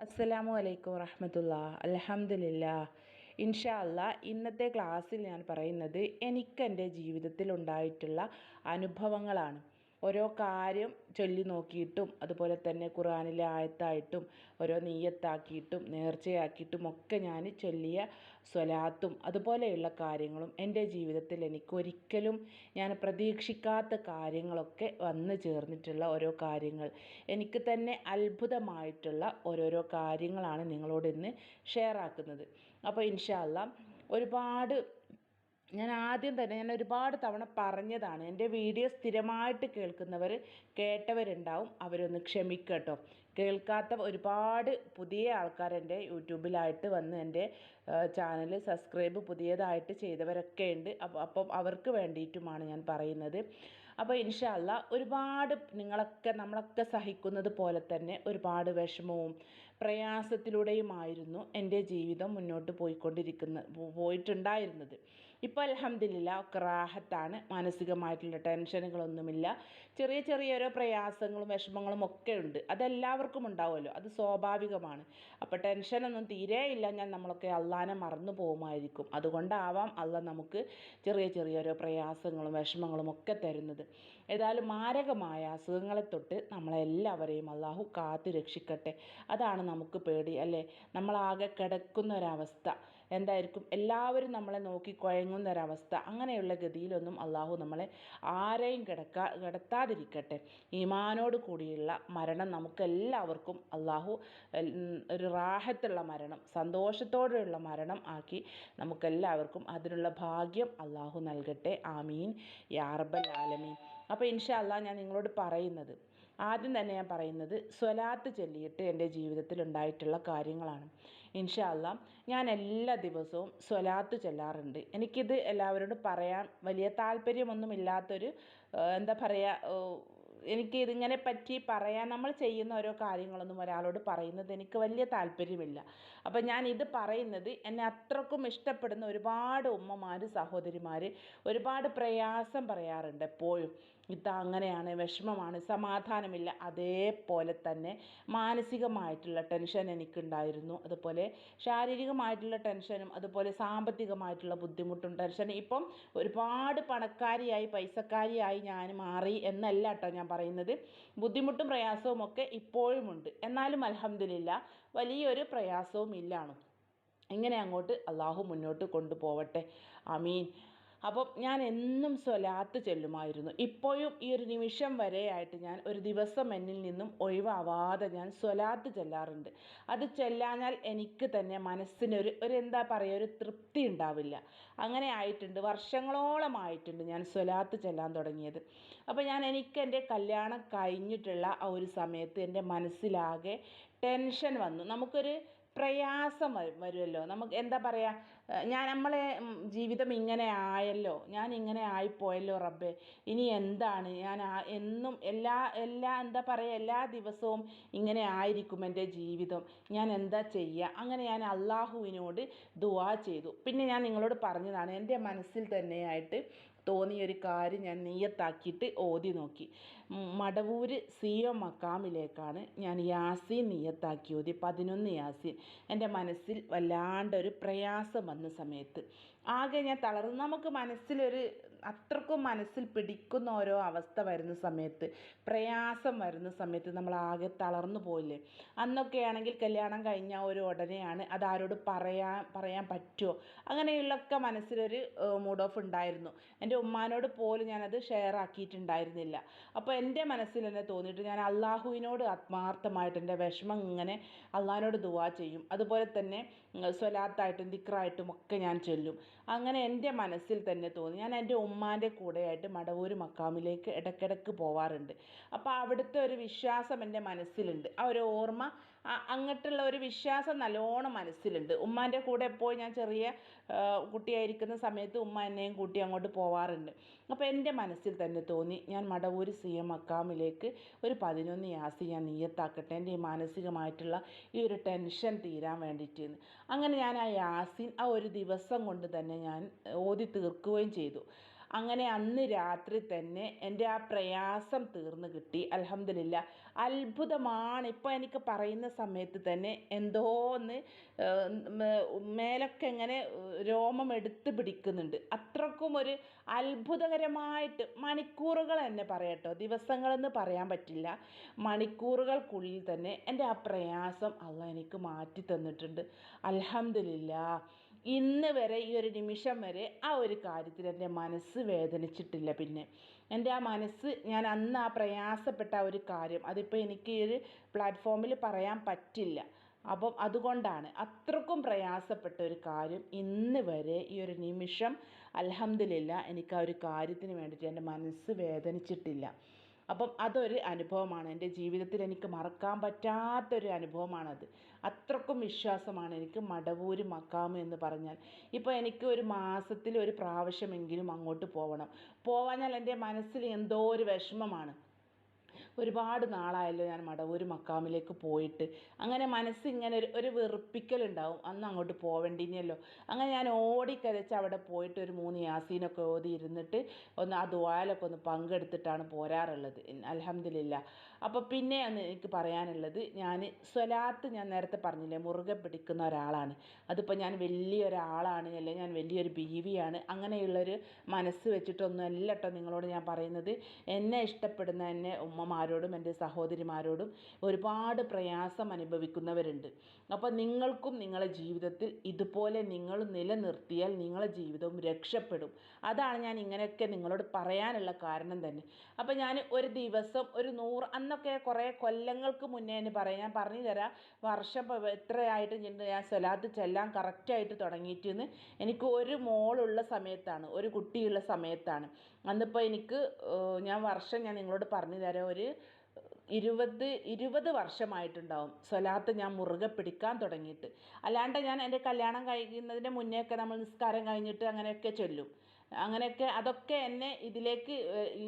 അസ്സലാമു അലൈക്കും വറഹമത്തുള്ള. അലഹമില്ല ഇൻഷാ ഇന്നത്തെ ക്ലാസ്സിൽ ഞാൻ പറയുന്നത് എനിക്ക് എന്റെ ജീവിതത്തിൽ ഉണ്ടായിട്ടുള്ള അനുഭവങ്ങളാണ്. ഓരോ കാര്യം ചൊല്ലി നോക്കിയിട്ടും അതുപോലെ തന്നെ ഖുറാനിലെ ആയത്തായിട്ടും ഓരോ നീയത്താക്കിയിട്ടും നേർച്ചയാക്കിയിട്ടും ഒക്കെ ഞാൻ ചൊല്ലിയ സ്വലാത്തും അതുപോലെയുള്ള കാര്യങ്ങളും എന്റെ ജീവിതത്തിൽ എനിക്ക് ഒരിക്കലും ഞാൻ പ്രതീക്ഷിക്കാത്ത കാര്യങ്ങളൊക്കെ വന്നു ചേർന്നിട്ടുള്ള ഓരോ കാര്യങ്ങൾ. എനിക്ക് തന്നെ അത്ഭുതമായിട്ടുള്ള ഓരോരോ കാര്യങ്ങളാണ് നിങ്ങളോട് ഇന്ന് ഷെയർ ആക്കുന്നത്. അപ്പോൾ ഇൻഷാ അല്ലാ ഒരുപാട് ഞാൻ ആദ്യം തന്നെ ഞാൻ ഒരുപാട് തവണ പറഞ്ഞതാണ് എന്റെ വീഡിയോ സ്ഥിരമായിട്ട് കേൾക്കുന്നവർ കേട്ടവരുണ്ടാവും അവരൊന്ന് ക്ഷമിക്കുക കേട്ടോ കേൾക്കാത്ത ഒരുപാട് പുതിയ ആൾക്കാർ എന്റെ യൂട്യൂബിലായിട്ട് വന്ന് എന്റെ ചാനൽ സബ്സ്ക്രൈബ് പുതിയതായിട്ട് ചെയ്തവരൊക്കെ ഉണ്ട്. അപ്പോൾ അപ്പം അവർക്ക് വേണ്ടിയിട്ടുമാണ് ഞാൻ പറയുന്നത്. അപ്പോൾ ഇൻഷാല്ല ഒരുപാട് നിങ്ങളൊക്കെ നമ്മളൊക്കെ സഹിക്കുന്നത് പോലെ തന്നെ ഒരുപാട് വിഷമവും പ്രയാസത്തിലൂടെയുമായിരുന്നു എന്റെ ജീവിതം മുന്നോട്ട് പോയിക്കൊണ്ടിരിക്കുന്ന പോയിട്ടുണ്ടായിരുന്നത്. ഇപ്പോൾ അലഹമ്മദില്ല ഒക്കെ റാഹത്താണ് മാനസികമായിട്ടുള്ള ടെൻഷനുകളൊന്നുമില്ല. ചെറിയ ചെറിയ ഓരോ പ്രയാസങ്ങളും വിഷമങ്ങളും ഒക്കെ ഉണ്ട്. അതെല്ലാവർക്കും ഉണ്ടാവുമല്ലോ. അത് സ്വാഭാവികമാണ്. അപ്പോൾ ടെൻഷനൊന്നും തീരെ ഇല്ല ഞാൻ നമ്മളൊക്കെ അള്ളാനെ മറന്നു പോകുമായിരിക്കും. അതുകൊണ്ടാവാം അല്ല നമുക്ക് ചെറിയ ചെറിയ ഓരോ പ്രയാസങ്ങളും വിഷമങ്ങളും ഒക്കെ തരുന്നത്. ഏതായാലും മാരകമായ അസുഖങ്ങളെ തൊട്ട് നമ്മളെല്ലാവരെയും അള്ളാഹു കാത്തു രക്ഷിക്കട്ടെ അതാണ് നമുക്ക് പേടി അല്ലേ? നമ്മളാകെ കിടക്കുന്ന ഒരവസ്ഥ എന്തായിരിക്കും? എല്ലാവരും നമ്മളെ നോക്കി കുഴങ്ങുന്ന ഒരവസ്ഥ അങ്ങനെയുള്ള ഗതിയിലൊന്നും അള്ളാഹു നമ്മളെ ആരെയും കിടക്കാ കിടത്താതിരിക്കട്ടെ. ഈമാനോട് കൂടിയുള്ള മരണം നമുക്കെല്ലാവർക്കും അള്ളാഹു ഒരു റാഹത്തുള്ള മരണം സന്തോഷത്തോടെയുള്ള മരണം ആക്കി നമുക്കെല്ലാവർക്കും അതിനുള്ള ഭാഗ്യം അള്ളാഹു നൽകട്ടെ. ആമീൻ. യാർബൽ ആലമീൻ. അപ്പോൾ ഇൻഷാ അള്ളാഹ് ഞാൻ നിങ്ങളോട് പറയുന്നത് ആദ്യം തന്നെ ഞാൻ പറയുന്നത് സ്വലാത്ത് ചൊല്ലിയിട്ട് എന്റെ ജീവിതത്തിൽ ഉണ്ടായിട്ടുള്ള കാര്യങ്ങളാണ്. ഇൻഷാ അള്ളാഹ് ഞാൻ എല്ലാ ദിവസവും സ്വലാത്ത് ചൊല്ലാറുണ്ട്. എനിക്കിത് എല്ലാവരോടും പറയാൻ വലിയ താല്പര്യമൊന്നുമില്ലാത്തൊരു എന്താ പറയുക എനിക്ക് ഇതിങ്ങനെ പറ്റി പറയാൻ നമ്മൾ ചെയ്യുന്ന ഓരോ കാര്യങ്ങളൊന്നും ഒരാളോട് പറയുന്നത് എനിക്ക് വലിയ താല്പര്യമില്ല. അപ്പം ഞാൻ ഇത് പറയുന്നത് എന്നെ അത്രക്കും ഇഷ്ടപ്പെടുന്ന ഒരുപാട് ഉമ്മമാർ സഹോദരിമാർ ഒരുപാട് പ്രയാസം പറയാറുണ്ട് എപ്പോഴും. ഇത് അങ്ങനെയാണ് വിഷമമാണ് സമാധാനമില്ല. അതേപോലെ തന്നെ മാനസികമായിട്ടുള്ള ടെൻഷൻ എനിക്കുണ്ടായിരുന്നു. അതുപോലെ ശാരീരികമായിട്ടുള്ള ടെൻഷനും അതുപോലെ സാമ്പത്തികമായിട്ടുള്ള ബുദ്ധിമുട്ടും ടെൻഷനും. ഇപ്പം ഒരുപാട് പണക്കാരിയായി പൈസക്കാരിയായി ഞാൻ മാറി എന്നല്ല കേട്ടോ ഞാൻ പറയുന്നത്. ബുദ്ധിമുട്ടും പ്രയാസവും ഒക്കെ ഇപ്പോഴുമുണ്ട്. എന്നാലും അലഹമില്ല വലിയൊരു പ്രയാസവും ഇല്ലാണ്. ഇങ്ങനെ അങ്ങോട്ട് അള്ളാഹു മുന്നോട്ട് കൊണ്ടുപോവട്ടെ. അമീൻ അപ്പം ഞാൻ എന്നും സ്വലാത്ത് ചെല്ലുമായിരുന്നു. ഇപ്പോഴും ഈ ഒരു നിമിഷം വരെയായിട്ട് ഞാൻ ഒരു ദിവസം എന്നിൽ നിന്നും ഒഴിവാവാതെ ഞാൻ സ്വലാത്ത് ചെല്ലാറുണ്ട്. അത് ചെല്ലാഞ്ഞാൽ എനിക്ക് തന്നെ മനസ്സിനൊരു ഒരു എന്താ പറയുക ഒരു തൃപ്തി ഉണ്ടാവില്ല. അങ്ങനെ ആയിട്ടുണ്ട്. വർഷങ്ങളോളമായിട്ടുണ്ട് ഞാൻ സ്വലാത്ത് ചെല്ലാൻ തുടങ്ങിയത്. അപ്പോൾ ഞാൻ എനിക്ക് എന്റെ കല്യാണം കഴിഞ്ഞിട്ടുള്ള ആ ഒരു സമയത്ത് എന്റെ മനസ്സിലാകെ ടെൻഷൻ വന്നു. നമുക്കൊരു പ്രയാസം വരുമല്ലോ. നമുക്ക് എന്താ പറയുക ഞാൻ നമ്മളെ ജീവിതം ഇങ്ങനെ ആയല്ലോ ഞാൻ ഇങ്ങനെ ആയിപ്പോയല്ലോ റബ്ബേ. ഇനി എന്താണ്? ഞാൻ എന്നും എല്ലാ എല്ലാ എന്താ പറയുക എല്ലാ ദിവസവും ഇങ്ങനെ ആയിരിക്കും എന്റെ ജീവിതം. ഞാൻ എന്താ ചെയ്യുക അങ്ങനെ ഞാൻ അള്ളാഹുവിനോട് ദുവാ ചെയ്തു. പിന്നെ ഞാൻ നിങ്ങളോട് പറഞ്ഞതാണ് എന്റെ മനസ്സിൽ തന്നെയായിട്ട് തോന്നിയൊരു കാര്യം ഞാൻ നീയത്താക്കിയിട്ട് ഓതി നോക്കി. മടവൂർ സി ഒ മക്കാമിലേക്കാണ് ഞാൻ യാസീൻ നീയത്താക്കി ഓതി പതിനൊന്ന് യാസീൻ. എന്റെ മനസ്സിൽ വല്ലാണ്ടൊരു പ്രയാസം വന്ന സമയത്ത്. ആകെ ഞാൻ തളർന്നു. നമുക്ക് മനസ്സിലൊരു അത്രക്കും മനസ്സിൽ പിടിക്കുന്ന ഓരോ അവസ്ഥ വരുന്ന സമയത്ത് പ്രയാസം വരുന്ന സമയത്ത് നമ്മൾ ആകെ തളർന്നു പോയില്ലേ അന്നൊക്കെ ആണെങ്കിൽ കല്യാണം കഴിഞ്ഞ ഒരു ഉടനെയാണ് ആരോട് പറയാൻ പറയാൻ പറ്റുമോ അങ്ങനെയുള്ളൊക്കെ മനസ്സിലൊരു മൂഡ് ഓഫ് ഉണ്ടായിരുന്നു. എന്റെ ഉമ്മാനോട് പോലും ഞാനത് ഷെയർ ആക്കിയിട്ടുണ്ടായിരുന്നില്ല. അപ്പോൾ എന്റെ മനസ്സിൽ തന്നെ തോന്നിയിട്ട് ഞാൻ അള്ളാഹുവിനോട് ആത്മാർത്ഥമായിട്ട് എന്റെ വിഷമം ഇങ്ങനെ അള്ളാഹിനോട് ദുവാ ചെയ്യും. അതുപോലെ തന്നെ സ്വലാത്തായിട്ടും ദിക്റായിട്ടും ഒക്കെ ഞാൻ ചൊല്ലും. അങ്ങനെ എന്റെ മനസ്സിൽ തന്നെ തോന്നി. ഞാൻ എന്റെ ഉമ്മാന്റെ കൂടെയായിട്ട് മടവൂർ മക്കാമിലേക്ക് ഇടയ്ക്കിടയ്ക്ക് പോവാറുണ്ട്. അപ്പോൾ അവിടുത്തെ ഒരു വിശ്വാസം എന്റെ മനസ്സിലുണ്ട്. ആ ഒരു ഓർമ്മ അങ്ങോട്ടുള്ള ഒരു വിശ്വാസം നല്ലോണം മനസ്സിലുണ്ട്. ഉമ്മാന്റെ കൂടെ എപ്പോഴും ഞാൻ ചെറിയ കുട്ടിയായിരിക്കുന്ന സമയത്ത് ഉമ്മ എന്നെയും കൂട്ടി അങ്ങോട്ട് പോവാറുണ്ട്. അപ്പോൾ എന്റെ മനസ്സിൽ തന്നെ തോന്നി ഞാൻ മടവൂർ സി എം മക്കാമിലേക്ക് ഒരു പതിനൊന്ന് യാസി ഞാൻ നീയത്താക്കട്ടെ എന്റെ ഈ മാനസികമായിട്ടുള്ള ഈ ഒരു ടെൻഷൻ തീരാൻ വേണ്ടിയിട്ട് അങ്ങനെ ഞാൻ ആ യാസിൻ ആ ഒരു ദിവസം കൊണ്ട് തന്നെ ഞാൻ ഓതി തീർക്കുകയും ചെയ്തു. അങ്ങനെ അന്ന് രാത്രി തന്നെ എന്റെ ആ പ്രയാസം തീർന്നു കിട്ടി. അലഹമില്ല അത്ഭുതമാണ്. ഇപ്പോൾ എനിക്ക് പറയുന്ന സമയത്ത് തന്നെ എന്തോ ഒന്ന് മേലൊക്കെ ഇങ്ങനെ രോമം എടുത്ത് പിടിക്കുന്നുണ്ട്. അത്രക്കും ഒരു അത്ഭുതകരമായിട്ട് മണിക്കൂറുകൾ തന്നെ പറയട്ടോ ദിവസങ്ങളെന്ന് പറയാൻ പറ്റില്ല. മണിക്കൂറുകൾക്കുള്ളിൽ തന്നെ എന്റെ ആ പ്രയാസം അള്ള എനിക്ക് മാറ്റി തന്നിട്ടുണ്ട് അൽഹംദുലില്ല. ഇന്ന് വരെ ഈ ഒരു നിമിഷം വരെ ആ ഒരു കാര്യത്തിൽ എന്റെ മനസ്സ് വേദനിച്ചിട്ടില്ല പിന്നെ. എന്റെ ആ മനസ്സ് ഞാൻ അന്ന് ആ പ്രയാസപ്പെട്ട ആ ഒരു കാര്യം അതിപ്പോൾ എനിക്ക് ഈ ഒരു പ്ലാറ്റ്ഫോമിൽ പറയാൻ പറ്റില്ല. അപ്പം അതുകൊണ്ടാണ് അത്രക്കും പ്രയാസപ്പെട്ട ഒരു കാര്യം ഇന്ന് വരെ ഈ ഒരു നിമിഷം അൽഹംദുലില്ല എനിക്ക് ആ ഒരു കാര്യത്തിന് വേണ്ടിയിട്ട് എന്റെ മനസ്സ് വേദനിച്ചിട്ടില്ല. അപ്പം അതൊരു അനുഭവമാണ്. എന്റെ ജീവിതത്തിൽ എനിക്ക് മറക്കാൻ പറ്റാത്തൊരു അനുഭവമാണത്. അത്രക്കും വിശ്വാസമാണ് എനിക്ക് മടവൂര് മക്കാമ് എന്ന് പറഞ്ഞാൽ. ഇപ്പോൾ എനിക്ക് ഒരു മാസത്തിൽ ഒരു പ്രാവശ്യമെങ്കിലും അങ്ങോട്ട് പോകണം പോവാഞ്ഞാൽ എന്റെ മനസ്സിൽ എന്തോ ഒരു വിഷമമാണ്. ഒരുപാട് നാളായല്ലോ ഞാൻ മടവൂർ മക്കാമിലേക്ക് പോയിട്ട്. അങ്ങനെ മനസ്സിങ്ങനെ ഒരു ഒരു വെറുപ്പിക്കലുണ്ടാവും. അന്ന് അങ്ങോട്ട് പോവേണ്ടിനല്ലോ അങ്ങനെ ഞാൻ ഓടിക്കരച്ച് അവിടെ പോയിട്ട് ഒരു മൂന്ന് യാസീനൊക്കെ ഓതി ഇരുന്നിട്ട് ഒന്ന് ആ ദ്വാലൊക്കെ ഒന്ന് പങ്കെടുത്തിട്ടാണ് പോരാറുള്ളത്. അലഹമില്ല അപ്പോൾ പിന്നെ അന്ന് എനിക്ക് പറയാനുള്ളത്. ഞാൻ സ്വലാത്ത് ഞാൻ നേരത്തെ പറഞ്ഞില്ലേ മുറുകെ പിടിക്കുന്ന ഒരാളാണ്. അതിപ്പോൾ ഞാൻ വലിയൊരാളാണ് അല്ലെങ്കിൽ ഞാൻ വലിയൊരു ബീവിയാണ്. അങ്ങനെയുള്ളൊരു മനസ്സ് വെച്ചിട്ടൊന്നും അല്ല കേട്ടോ നിങ്ങളോട് ഞാൻ പറയുന്നത്. എന്നെ ഇഷ്ടപ്പെടുന്ന എന്നെ ഉമ്മമാരോടും എന്റെ സഹോദരിമാരോടും ഒരുപാട് പ്രയാസം അനുഭവിക്കുന്നവരുണ്ട്. അപ്പോൾ നിങ്ങൾക്കും നിങ്ങളുടെ ജീവിതത്തിൽ ഇതുപോലെ നിങ്ങൾ നിലനിർത്തിയാൽ നിങ്ങളുടെ ജീവിതവും രക്ഷപ്പെടും. അതാണ് ഞാൻ ഇങ്ങനെയൊക്കെ നിങ്ങളോട് പറയാനുള്ള കാരണം തന്നെ. അപ്പോൾ ഞാൻ ഒരു ദിവസം ഒരു നൂറ് അന്നൊക്കെ കുറേ കൊല്ലങ്ങൾക്ക് മുന്നേ എന്ന് പറയാം. ഞാൻ പറഞ്ഞു തരാം വർഷം എത്രയായിട്ട് ഞാൻ സ്വലാത്ത് ചെല്ലാൻ കറക്റ്റായിട്ട് തുടങ്ങിയിട്ടെന്ന്. എനിക്ക് ഒരു മോളുള്ള സമയത്താണ് ഒരു കുട്ടിയുള്ള സമയത്താണ്. അന്നിപ്പോൾ എനിക്ക് ഞാൻ വർഷം ഞാൻ നിങ്ങളോട് പറഞ്ഞു തരാം ഒരു ഇരുപത് ഇരുപത് വർഷമായിട്ടുണ്ടാവും സ്വലാത്ത് ഞാൻ മുറുകെ പിടിക്കാൻ തുടങ്ങിയിട്ട്. അല്ലാണ്ട് ഞാൻ എന്റെ കല്യാണം കഴിക്കുന്നതിന്റെ മുന്നേ ഒക്കെ നമ്മൾ നിസ്കാരം കഴിഞ്ഞിട്ട് അങ്ങനെയൊക്കെ ചൊല്ലും. അങ്ങനെയൊക്കെ അതൊക്കെ എന്നെ ഇതിലേക്ക്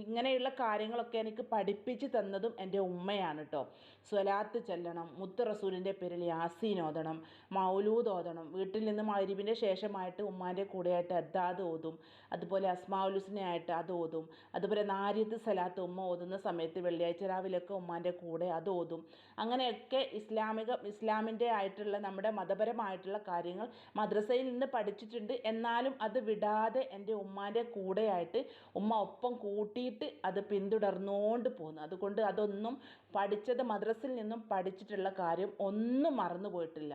ഇങ്ങനെയുള്ള കാര്യങ്ങളൊക്കെ എനിക്ക് പഠിപ്പിച്ച് തന്നതും എന്റെ ഉമ്മയാണ് കേട്ടോ സ്വലാത്ത് ചൊല്ലണം മുത്ത് റസൂലിന്റെ പേരിൽ യാസീൻ ഓതണം മൗലൂദ് ഓതണം. വീട്ടിൽ നിന്ന് മഗ്രിബിന്റെ ശേഷമായിട്ട് ഉമ്മാന്റെ കൂടെയായിട്ട് അദ്ദാദ് ഓതും അതുപോലെ അസ്മാഉലുസ്നയായിട്ട് അത് ഓതും അതുപോലെ നാരിയത്ത് സലാത്ത് ഉമ്മ ഓതുന്ന സമയത്ത് വെള്ളിയാഴ്ച രാവിലെയൊക്കെ ഉമ്മാന്റെ കൂടെ അത് ഓതും. അങ്ങനെയൊക്കെ ഇസ്ലാമിക ഇസ്ലാമിന്റെ ആയിട്ടുള്ള നമ്മുടെ മതപരമായിട്ടുള്ള കാര്യങ്ങൾ മദ്രസയിൽ നിന്ന് പഠിച്ചിട്ടുണ്ട്. എന്നാലും അത് വിടാതെ എന്റെ ഉമ്മാന്റെ കൂടെയായിട്ട് ഉമ്മ ഒപ്പം കൂട്ടിയിട്ട് അത് പിന്തുടർന്നുകൊണ്ട് പോകുന്നു അതുകൊണ്ട് അതൊന്നും പഠിച്ചത് മദ്രസ്സിൽ നിന്നും പഠിച്ചിട്ടുള്ള കാര്യം ഒന്നും മറന്നു പോയിട്ടില്ല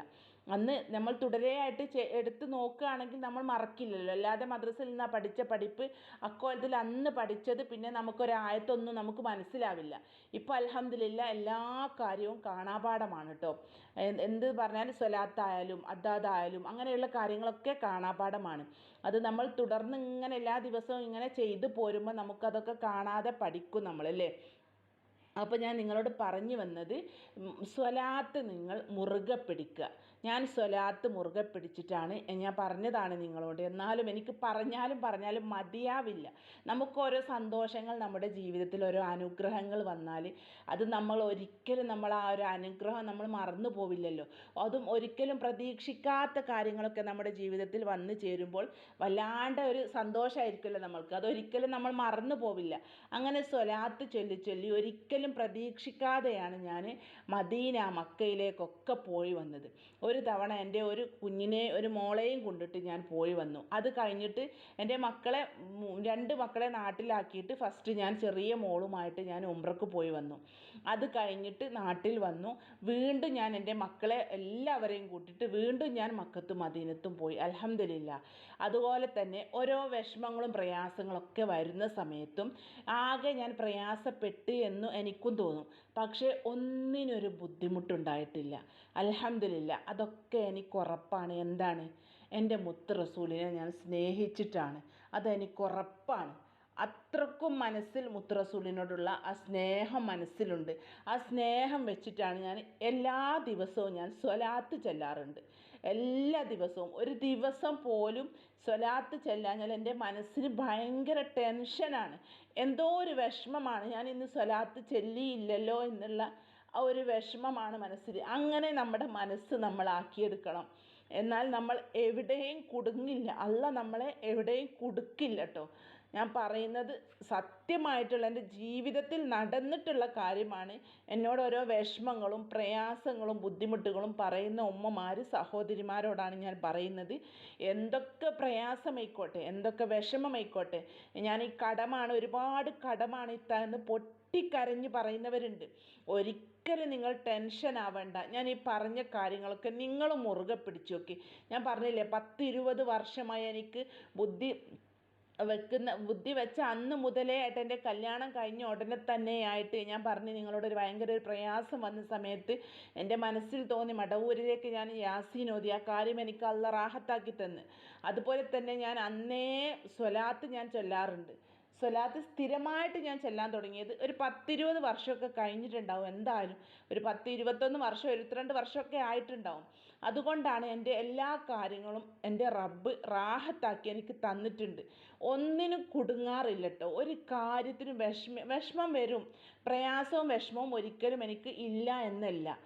അന്ന് നമ്മൾ തുടരെയായിട്ട് എടുത്ത് നോക്കുകയാണെങ്കിൽ നമ്മൾ മറക്കില്ലല്ലോ. അല്ലാതെ മദ്രസയിൽ നിന്നാണ് പഠിച്ച പഠിപ്പ് അക്കോലത്തിൽ അന്ന് പഠിച്ചത് പിന്നെ നമുക്കൊരായത്തൊന്നും നമുക്ക് മനസ്സിലാവില്ല. ഇപ്പോൾ അലഹമില്ല എല്ലാ കാര്യവും കാണാപാഠമാണ് കേട്ടോ എന്ത് പറഞ്ഞാലും സ്വലാത്തായാലും അദ്ദാദായാലും അങ്ങനെയുള്ള കാര്യങ്ങളൊക്കെ കാണാപാഠമാണ്. അത് നമ്മൾ തുടർന്ന് ഇങ്ങനെ എല്ലാ ദിവസവും ഇങ്ങനെ ചെയ്തു പോരുമ്പോൾ നമുക്കതൊക്കെ കാണാതെ പഠിക്കും നമ്മളല്ലേ? അപ്പോൾ ഞാൻ നിങ്ങളോട് പറഞ്ഞു വന്നത് സ്വലാത്ത് നിങ്ങൾ മുറുകെ പിടിക്കുക. ഞാൻ സ്വലാത്ത് മുറുകെ പിടിച്ചിട്ടാണ് ഞാൻ പറഞ്ഞതാണ് നിങ്ങളോട്. എന്നാലും എനിക്ക് പറഞ്ഞാലും പറഞ്ഞാലും മതിയാവില്ല. നമുക്ക് ഓരോ സന്തോഷങ്ങൾ നമ്മുടെ ജീവിതത്തിൽ ഓരോ അനുഗ്രഹങ്ങൾ വന്നാൽ അത് നമ്മൾ ഒരിക്കലും നമ്മൾ ആ ഒരു അനുഗ്രഹം നമ്മൾ മറന്നു പോവില്ലല്ലോ. അതും ഒരിക്കലും പ്രതീക്ഷിക്കാത്ത കാര്യങ്ങളൊക്കെ നമ്മുടെ ജീവിതത്തിൽ വന്നു ചേരുമ്പോൾ വല്ലാണ്ട് ഒരു സന്തോഷമായിരിക്കുമല്ലോ നമ്മൾക്ക്. അതൊരിക്കലും നമ്മൾ മറന്നു പോവില്ല. അങ്ങനെ സ്വലാത്ത് ചൊല്ലി ചൊല്ലി ഒരിക്കലും പ്രതീക്ഷിക്കാതെയാണ് ഞാൻ മദീന മക്കയിലേക്കൊക്കെ പോയി വന്നത്. ഒരു തവണ എന്റെ ഒരു കുഞ്ഞിനെ ഒരു മോളെയും കൊണ്ടിട്ട് ഞാൻ പോയി വന്നു. അത് കഴിഞ്ഞിട്ട് എന്റെ മക്കളെ രണ്ട് മക്കളെ നാട്ടിലാക്കിയിട്ട് ഫസ്റ്റ് ഞാൻ ചെറിയ മോളുമായിട്ട് ഞാൻ ഉംറക്ക് പോയി വന്നു. അത് കഴിഞ്ഞിട്ട് നാട്ടിൽ വന്നു. വീണ്ടും ഞാൻ എന്റെ മക്കളെ എല്ലാവരെയും കൂട്ടിയിട്ട് വീണ്ടും ഞാൻ മക്കത്തും മദീനത്തും പോയി. അലഹമില്ല അതുപോലെ തന്നെ ഓരോ വിഷമങ്ങളും പ്രയാസങ്ങളൊക്കെ വരുന്ന സമയത്തും ആകെ ഞാൻ പ്രയാസപ്പെട്ട് എന്ന് എനിക്കും തോന്നും. പക്ഷേ ഒന്നിനൊരു ബുദ്ധിമുട്ടുണ്ടായിട്ടില്ല. അലഹമില്ല അതൊക്കെ എനിക്ക് ഉറപ്പാണ് എന്താണ്? എന്റെ മുത്ത് റസൂലിനെ ഞാൻ സ്നേഹിച്ചിട്ടാണ്. അതെനിക്കുറപ്പാണ്. അത്രക്കും മനസ്സിൽ മുത്ത് റസൂലിനോടുള്ള ആ സ്നേഹം മനസ്സിലുണ്ട്. ആ സ്നേഹം വെച്ചിട്ടാണ് ഞാൻ എല്ലാ ദിവസവും ഞാൻ സ്വലാത്ത് ചെല്ലാറുണ്ട്. എല്ലാ ദിവസവും. ഒരു ദിവസം പോലും സ്വലാത്ത് ചെല്ലാഞ്ഞാൽ എന്റെ മനസ്സിന് ഭയങ്കര ടെൻഷനാണ്. എന്തോ ഒരു വിഷമമാണ് ഞാൻ ഇന്ന് സ്വലാത്ത് ചെല്ലിയില്ലല്ലോ എന്നുള്ള ആ ഒരു വിഷമമാണ് മനസ്സിൽ. അങ്ങനെ നമ്മുടെ മനസ്സ് നമ്മളാക്കിയെടുക്കണം. എന്നാൽ നമ്മൾ എവിടെയും കുടുങ്ങില്ല. അല്ല നമ്മളെ എവിടെയും കുടുക്കില്ല കേട്ടോ ഞാൻ പറയുന്നത് സത്യമായിട്ടുള്ള എന്റെ ജീവിതത്തിൽ നടന്നിട്ടുള്ള കാര്യമാണ് എന്നോട് ഓരോ വിഷമങ്ങളും പ്രയാസങ്ങളും ബുദ്ധിമുട്ടുകളും പറയുന്ന ഉമ്മമാർ സഹോദരിമാരോടാണ് ഞാൻ പറയുന്നത്. എന്തൊക്കെ പ്രയാസമായിക്കോട്ടെ എന്തൊക്കെ വിഷമമായിക്കോട്ടെ ഞാൻ ഈ കടമാണ് ഒരുപാട് കടമാണ് ഇത്താന്ന് പൊട്ടിക്കരഞ്ഞ് പറയുന്നവരുണ്ട്. ഒരിക്കലും നിങ്ങൾ ടെൻഷൻ ആവേണ്ട. ഞാൻ ഈ പറഞ്ഞ കാര്യങ്ങളൊക്കെ നിങ്ങൾ മുറുകെ പിടിച്ചു നോക്കി. ഞാൻ പറഞ്ഞില്ലേ പത്ത് ഇരുപത് വർഷമായി എനിക്ക് ബുദ്ധി വെക്കുന്ന ബുദ്ധി വെച്ച അന്ന് മുതലേ ആയിട്ട് എന്റെ കല്യാണം കഴിഞ്ഞ ഉടനെ തന്നെ ആയിട്ട് ഞാൻ പറഞ്ഞു നിങ്ങളോട് ഒരു ഭയങ്കര ഒരു പ്രയാസം വന്ന സമയത്ത് എന്റെ മനസ്സിൽ തോന്നി മടവൂരിലേക്ക് ഞാൻ യാസീൻ ഓതി ആ കാര്യം എനിക്ക് അല്ല റാഹത്താക്കി തന്ന്. അതുപോലെ തന്നെ ഞാൻ അന്നേ സ്വലാത്ത് ഞാൻ ചൊല്ലാറുണ്ട്. സ്വലാത്ത് സ്ഥിരമായിട്ട് ഞാൻ ചെല്ലാൻ തുടങ്ങിയത് ഒരു പത്തിരുപത് വർഷമൊക്കെ കഴിഞ്ഞിട്ടുണ്ടാവും എന്തായാലും. ഒരു പത്ത് ഇരുപത്തൊന്ന് വർഷം ഇരുപത്തിരണ്ട് വർഷമൊക്കെ ആയിട്ടുണ്ടാവും. അതുകൊണ്ടാണ് എന്റെ എല്ലാ കാര്യങ്ങളും എന്റെ റബ്ബ് റാഹത്താക്കി എനിക്ക് തന്നിട്ടുണ്ട്. ഒന്നിനും കുടുങ്ങാറില്ല കേട്ടോ ഒരു കാര്യത്തിനും വിഷമ വിഷമം വരും. പ്രയാസവും വിഷമവും ഒരിക്കലും എനിക്ക് ഇല്ല എന്നല്ല.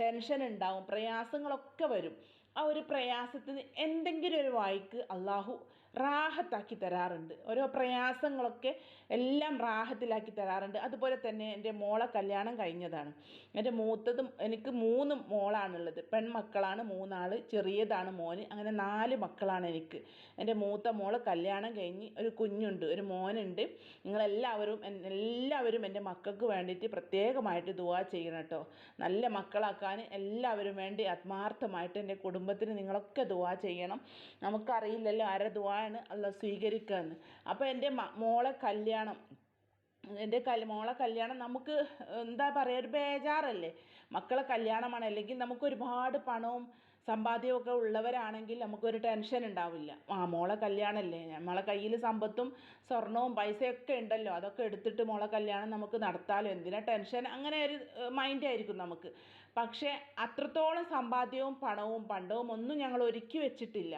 ടെൻഷൻ ഉണ്ടാവും പ്രയാസങ്ങളൊക്കെ വരും. ആ ഒരു പ്രയാസത്തിന് എന്തെങ്കിലും ഒരു വായിക്ക് അള്ളാഹു റാഹത്താക്കി തരാറുണ്ട്. ഓരോ പ്രയാസങ്ങളൊക്കെ എല്ലാം റാഹത്തിലാക്കി തരാറുണ്ട്. അതുപോലെ തന്നെ എന്റെ മോളെ കല്യാണം കഴിഞ്ഞതാണ്. എന്റെ മൂത്തതും എനിക്ക് മൂന്ന് മോളാണുള്ളത്. പെൺമക്കളാണ് മൂന്നാൾ ചെറിയതാണ് മോന്. അങ്ങനെ നാല് മക്കളാണ് എനിക്ക്. എന്റെ മൂത്ത മോൾ കല്യാണം കഴിഞ്ഞ് ഒരു കുഞ്ഞുണ്ട് ഒരു മോനുണ്ട്. നിങ്ങളെല്ലാവരും എല്ലാവരും എന്റെ മക്കൾക്ക് വേണ്ടിയിട്ട് പ്രത്യേകമായിട്ട് ദുവാ ചെയ്യണം കേട്ടോ. നല്ല മക്കളാക്കാൻ എല്ലാവരും വേണ്ടി ആത്മാർത്ഥമായിട്ട് എന്റെ കുടുംബത്തിന് നിങ്ങളൊക്കെ ദുവാ ചെയ്യണം. നമുക്കറിയില്ലല്ലോ ആരെ ദുവാ ആണ് അല്ല സ്വീകരിക്കുകയെന്ന് അപ്പോൾ എന്റെ മോളെ കല്യാണം എന്റെ കൽ മോളെ കല്യാണം നമുക്ക് എന്താ പറയുക ഒരു ബേജാറല്ലേ. മക്കളെ കല്യാണമാണ് അല്ലെങ്കിൽ നമുക്ക് ഒരുപാട് പണവും സമ്പാദ്യവും ഒക്കെ ഉള്ളവരാണെങ്കിൽ നമുക്കൊരു ടെൻഷൻ ഉണ്ടാവില്ല. ആ മോളെ കല്യാണമല്ലേ നമ്മളെ കയ്യിൽ സമ്പത്തും സ്വർണവും പൈസയൊക്കെ ഉണ്ടല്ലോ അതൊക്കെ എടുത്തിട്ട് മോളെ കല്യാണം നമുക്ക് നടത്താലോ? എന്തിനാ ടെൻഷൻ? അങ്ങനെ ഒരു മൈൻഡായിരിക്കും നമുക്ക്. പക്ഷേ അത്രത്തോളം സമ്പാദ്യവും പണവും പണ്ടവും ഒന്നും ഞങ്ങൾ ഒരുക്കി വെച്ചിട്ടില്ല.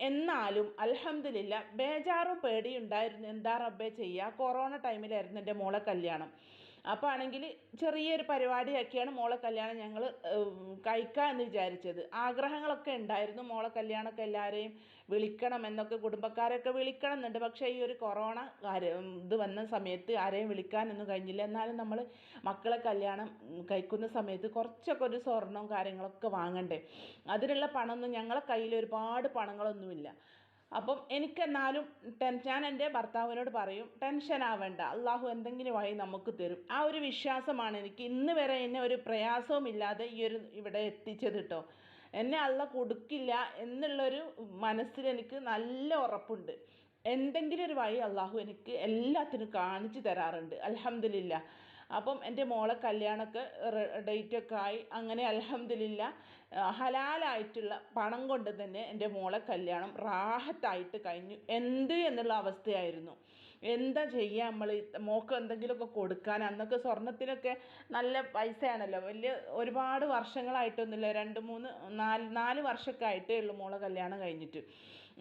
എന്നാലും അൽഹംദുലില്ല ബേജാറും പേടിയുണ്ടായിരുന്നു. എന്താ റബ്ബേ ചെയ്യുക കൊറോണ ടൈമിലായിരുന്നു എന്റെ മോളെ കല്യാണം. അപ്പോൾ ആണെങ്കിൽ ചെറിയൊരു പരിപാടിയാക്കിയാണ് മോളെ കല്യാണം ഞങ്ങൾ കഴിക്കുക എന്ന് വിചാരിച്ചത്. ആഗ്രഹങ്ങളൊക്കെ ഉണ്ടായിരുന്നു മോളെ കല്യാണമൊക്കെ എല്ലാവരെയും വിളിക്കണം എന്നൊക്കെ കുടുംബക്കാരൊക്കെ വിളിക്കണം എന്നുണ്ട് പക്ഷേ ഈ ഒരു കൊറോണ കാര്യം ഇത് വന്ന സമയത്ത് ആരെയും വിളിക്കാനൊന്നും കഴിഞ്ഞില്ല. എന്നാലും നമ്മൾ മക്കളെ കല്യാണം കഴിക്കുന്ന സമയത്ത് കുറച്ചൊക്കെ ഒരു സ്വർണവും കാര്യങ്ങളൊക്കെ വാങ്ങണ്ടേ? അതിനുള്ള പണമൊന്നും ഞങ്ങളെ കയ്യിൽ ഒരുപാട് പണങ്ങളൊന്നുമില്ല. അപ്പം എനിക്കെന്നാലും ടെൻ ഞാൻ എന്റെ ഭർത്താവിനോട് പറയും ടെൻഷൻ ആവേണ്ട അള്ളാഹു എന്തെങ്കിലും വഴി നമുക്ക് തരും. ആ ഒരു വിശ്വാസമാണ് എനിക്ക് ഇന്ന് വരെ എന്നെ ഒരു പ്രയാസവും ഇല്ലാതെ ഈ ഒരു ഇവിടെ എത്തിച്ചത് കേട്ടോ എന്നെ അള്ള കൊടുക്കില്ല എന്നുള്ളൊരു മനസ്സിൽ എനിക്ക് നല്ല ഉറപ്പുണ്ട്. എന്തെങ്കിലും ഒരു വഴി അള്ളാഹു എനിക്ക് എല്ലാത്തിനും കാണിച്ചു തരാറുണ്ട്. അലഹമില്ല അപ്പം എന്റെ മോളെ കല്യാണമൊക്കെ ഡേറ്റൊക്കെ ആയി. അങ്ങനെ അലഹമില്ല ഹലാലായിട്ടുള്ള പണം കൊണ്ട് തന്നെ എന്റെ മോളെ കല്യാണം റാഹത്തായിട്ട് കഴിഞ്ഞു. എന്ത് എന്നുള്ള അവസ്ഥയായിരുന്നു. എന്താ ചെയ്യുക നമ്മൾ മോൾക്ക് എന്തെങ്കിലുമൊക്കെ കൊടുക്കാൻ അന്നൊക്കെ സ്വർണത്തിനൊക്കെ നല്ല പൈസയാണല്ലോ. വലിയ ഒരുപാട് വർഷങ്ങളായിട്ടൊന്നുമില്ല. രണ്ട് മൂന്ന് നാല് നാല് വർഷമൊക്കെ ആയിട്ടേ ഉള്ളൂ മോളെ കല്യാണം കഴിഞ്ഞിട്ട്.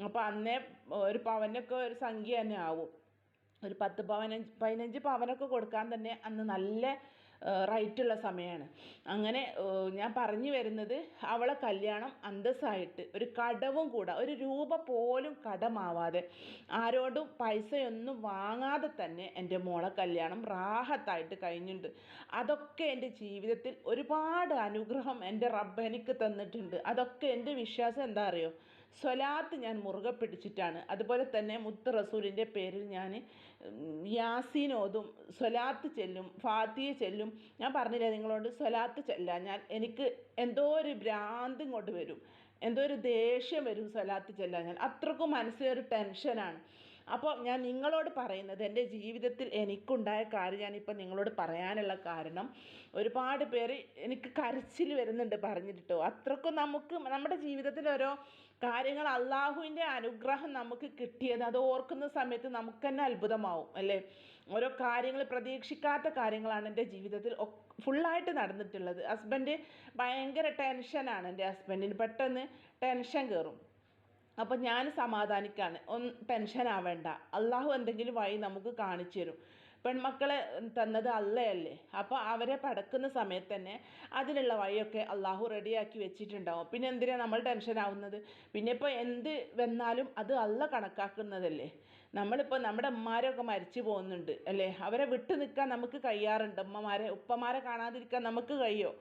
അപ്പോൾ അന്നേ ഒരു പവനൊക്കെ ഒരു സംഖ്യ തന്നെ ആവും. ഒരു പത്ത് പവനഞ്ച് പതിനഞ്ച് പവനൊക്കെ കൊടുക്കാൻ തന്നെ അന്ന് നല്ല റൈറ്റുള്ള സമയമാണ് അങ്ങനെ ഞാൻ പറഞ്ഞു വരുന്നത് അവളെ കല്യാണം അന്തസ്സായിട്ട് ഒരു കടവും കൂടെ ഒരു രൂപ പോലും കടമാവാതെ ആരോടും പൈസയൊന്നും വാങ്ങാതെ തന്നെ എന്റെ മോളെ കല്യാണം റാഹത്തായിട്ട് കഴിഞ്ഞിട്ടുണ്ട്. അതൊക്കെ എന്റെ ജീവിതത്തിൽ ഒരുപാട് അനുഗ്രഹം എന്റെ റബ്ബ് എനിക്ക് തന്നിട്ടുണ്ട്. അതൊക്കെ എന്റെ വിശ്വാസം എന്താ അറിയോ? സ്വലാത്ത് ഞാൻ മുറുകെ പിടിച്ചിട്ടാണ്. അതുപോലെ തന്നെ മുത്ത് റസൂലിന്റെ പേരിൽ ഞാൻ യാസീൻ ഓതും സ്വലാത്ത് ചെല്ലും ഫാത്തിയെ ചെല്ലും. ഞാൻ പറഞ്ഞില്ല നിങ്ങളോട്? സ്വലാത്ത് ചെല്ലാം. ഞാൻ എനിക്ക് എന്തോ ഒരു ഭ്രാന്തും ഇങ്ങോട്ട് വരും. എന്തോ ഒരു ദേഷ്യം വരും സ്വലാത്ത് ചെല്ലാൻ. ഞാൻ അത്രക്കും മനസ്സിലൊരു ടെൻഷനാണ്. അപ്പോൾ ഞാൻ നിങ്ങളോട് പറയുന്നത് എന്റെ ജീവിതത്തിൽ എനിക്കുണ്ടായ കാര്യം ഞാനിപ്പോൾ നിങ്ങളോട് പറയാനുള്ള കാരണം ഒരുപാട് പേര് എനിക്ക് കരച്ചിൽ വരുന്നുണ്ട് പറഞ്ഞിട്ടോ. അത്രക്കും നമുക്ക് നമ്മുടെ ജീവിതത്തിൽ ഓരോ കാര്യങ്ങൾ അള്ളാഹുവിന്റെ അനുഗ്രഹം നമുക്ക് കിട്ടിയത് അത് ഓർക്കുന്ന സമയത്ത് നമുക്ക് തന്നെ അത്ഭുതമാവും അല്ലേ? ഓരോ കാര്യങ്ങൾ പ്രതീക്ഷിക്കാത്ത കാര്യങ്ങളാണ് എന്റെ ജീവിതത്തിൽ ഫുള്ളായിട്ട് നടന്നിട്ടുള്ളത്. ഹസ്ബൻഡ് ഭയങ്കര ടെൻഷനാണ് എന്റെ ഹസ്ബൻഡിന്. പെട്ടെന്ന് ടെൻഷൻ കയറും. അപ്പോൾ ഞാൻ സമാധാനിക്കാണ്. ഒന്ന് ടെൻഷൻ ആവേണ്ട. അള്ളാഹു എന്തെങ്കിലും വഴി നമുക്ക് കാണിച്ചു തരും. പെൺമക്കളെ തന്നത് അല്ലയല്ലേ അപ്പോൾ അവരെ പടക്കുന്ന സമയത്ത് തന്നെ അതിനുള്ള വഴിയൊക്കെ അള്ളാഹു റെഡിയാക്കി വെച്ചിട്ടുണ്ടാവും. പിന്നെ എന്തിനാണ് നമ്മൾ ടെൻഷൻ ആവുന്നത്? പിന്നെ ഇപ്പോൾ എന്ത് വന്നാലും അത് അള്ള കണക്കാക്കുന്നതല്ലേ? നമ്മളിപ്പോൾ നമ്മുടെ ഉമ്മാരൊക്കെ മരിച്ചു പോകുന്നുണ്ട് അല്ലേ? അവരെ വിട്ടു നിൽക്കാൻ നമുക്ക് കഴിയാറുണ്ട്. ഉമ്മമാരെ ഉപ്പമാരെ കാണാതിരിക്കാൻ നമുക്ക് കഴിയോ?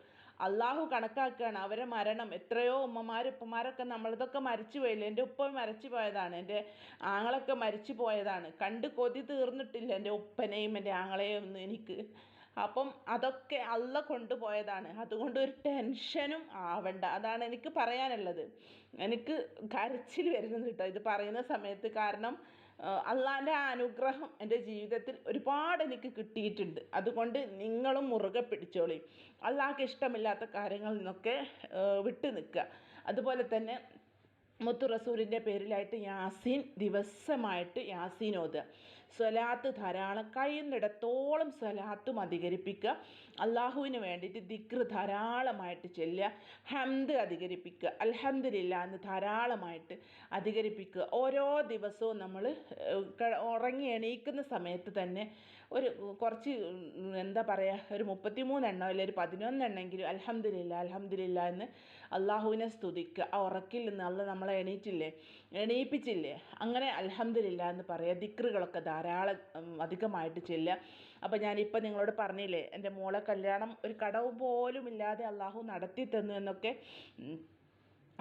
അള്ളാഹു കണക്കാക്കുകയാണ്. അവരെ മരണം എത്രയോ ഉമ്മമാർ ഉപ്പമാരൊക്കെ നമ്മളതൊക്കെ മരിച്ചു പോയില്ലേ? എന്റെ ഉപ്പ മരിച്ചു പോയതാണ്. എന്റെ ആങ്ങളൊക്കെ മരിച്ചു പോയതാണ്. കണ്ട് കൊതി തീർന്നിട്ടില്ല എന്റെ ഉപ്പനെയും എന്റെ ആങ്ങളെയും ഒന്നും എനിക്ക്. അപ്പം അതൊക്കെ അല്ല കൊണ്ടുപോയതാണ്. അതുകൊണ്ട് ഒരു ടെൻഷനും ആവണ്ട. അതാണ് എനിക്ക് പറയാനുള്ളത്. എനിക്ക് കരച്ചിൽ വരുന്നത് കേട്ടോ ഇത് പറയുന്ന സമയത്ത് കാരണം അള്ളാന്റെ ആ അനുഗ്രഹം എന്റെ ജീവിതത്തിൽ ഒരുപാട് എനിക്ക് കിട്ടിയിട്ടുണ്ട്. അതുകൊണ്ട് നിങ്ങളും മുറുകെ പിടിച്ചോളി. അള്ളാഹ്ക്ക് ഇഷ്ടമില്ലാത്ത കാര്യങ്ങളിൽ നിന്നൊക്കെ വിട്ടു നിൽക്കുക. അതുപോലെ തന്നെ മുത്തു റസൂലിന്റെ പേരിലായിട്ട് യാസീൻ ദിവസമായിട്ട് യാസീൻ ഓതുക സ്വലാത്ത് ധാരാളം. കഴിയുന്നിടത്തോളം സ്വലാത്തും അധികരിപ്പിക്കുക അള്ളാഹുവിന് വേണ്ടിയിട്ട് ദിക്ർ ധാരാളമായിട്ട് ചെല്ലുക. ഹംദ് അധികരിപ്പിക്കുക. അൽഹംദില്ല എന്ന് ധാരാളമായിട്ട് അധികരിപ്പിക്കുക. ഓരോ ദിവസവും നമ്മൾ ഉറങ്ങി എണീക്കുന്ന സമയത്ത് തന്നെ ഒരു കുറച്ച് എന്താ പറയുക ഒരു മുപ്പത്തി മൂന്നെണ്ണം അല്ലെങ്കിൽ ഒരു പതിനൊന്നെണ്ണെങ്കിലും അൽഹംദുലില്ല അൽഹംദുലില്ല എന്ന് അള്ളാഹുവിനെ സ്തുതിക്കുക ആ ഉറക്കിൽ നിന്ന് അല്ല നമ്മളെ എണീറ്റില്ലേ? എണീപ്പിച്ചില്ലേ? അങ്ങനെ അൽഹംദുലില്ല എന്ന് പറയുക ദിക്റുകളൊക്കെ ധാരാളം അധികമായിട്ട് ചെല്ലുക. അപ്പോൾ ഞാനിപ്പോൾ നിങ്ങളോട് പറഞ്ഞില്ലേ എന്റെ മോളെ കല്യാണം ഒരു കടവ് പോലും ഇല്ലാതെ അള്ളാഹു നടത്തി തന്നു എന്നൊക്കെ